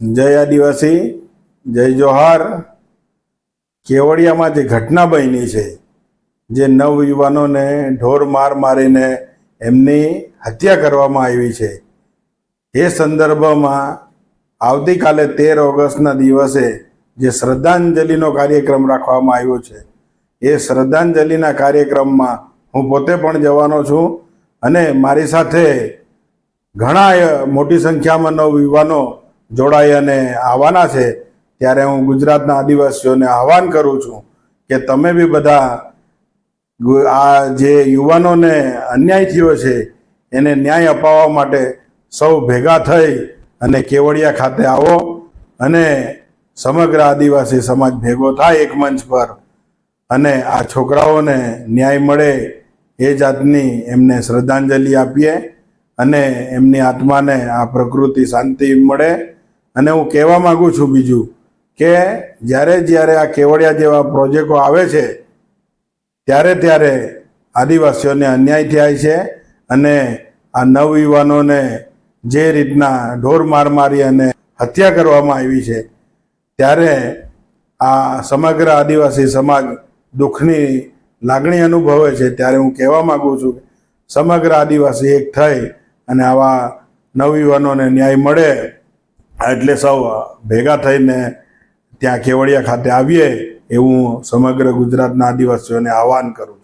જય આદિવાસી, જય જોહાર. કેવડિયામાં જે ઘટના બની છે, જે નવયુવાનોને ઢોર માર મારીને એમની હત્યા કરવામાં આવી છે, એ સંદર્ભમાં આવતીકાલે તેર ઓગસ્ટના દિવસે જે શ્રદ્ધાંજલિનો કાર્યક્રમ રાખવામાં આવ્યો છે, એ શ્રદ્ધાંજલિના કાર્યક્રમમાં હું પોતે પણ જવાનો છું અને મારી સાથે ઘણા મોટી સંખ્યામાં નવ યુવાનો જોડાઈ અને આવવાના છે, ત્યારે હું ગુજરાતના આદિવાસીઓને આહવાન કરું છું કે તમે બી બધા આ જે યુવાનોને અન્યાય થયો છે, એને ન્યાય અપાવવા માટે સૌ ભેગા થઈ અને કેવડિયા ખાતે આવો અને સમગ્ર આદિવાસી સમાજ ભેગો થાય એક મંચ પર અને આ છોકરાઓને ન્યાય મળે એ જાતની એમને શ્રદ્ધાંજલિ આપીએ અને એમની આત્માને આ પ્રકૃતિ શાંતિ મળે અને હું કહેવા માંગુ છું બીજું કે જ્યારે જ્યારે આ કેવડિયા જેવા પ્રોજેક્ટો આવે છે, ત્યારે ત્યારે આદિવાસીઓને અન્યાય થાય છે અને આ નવયુવાનોને જે રીતના ઢોર માર મારી અને હત્યા કરવામાં આવી છે, ત્યારે આ સમગ્ર આદિવાસી સમાજ દુઃખની લાગણી અનુભવે છે. ત્યારે હું કહેવા માગું છું સમગ્ર આદિવાસી એક થઈ અને આવા નવયુવાનોને ન્યાય મળે. એટલે સૌ ભેગા થઈને ત્યાં કેવડિયા ખાતે આવીએ એવું સમગ્ર ગુજરાતના આદિવાસીઓને આહવાન કરું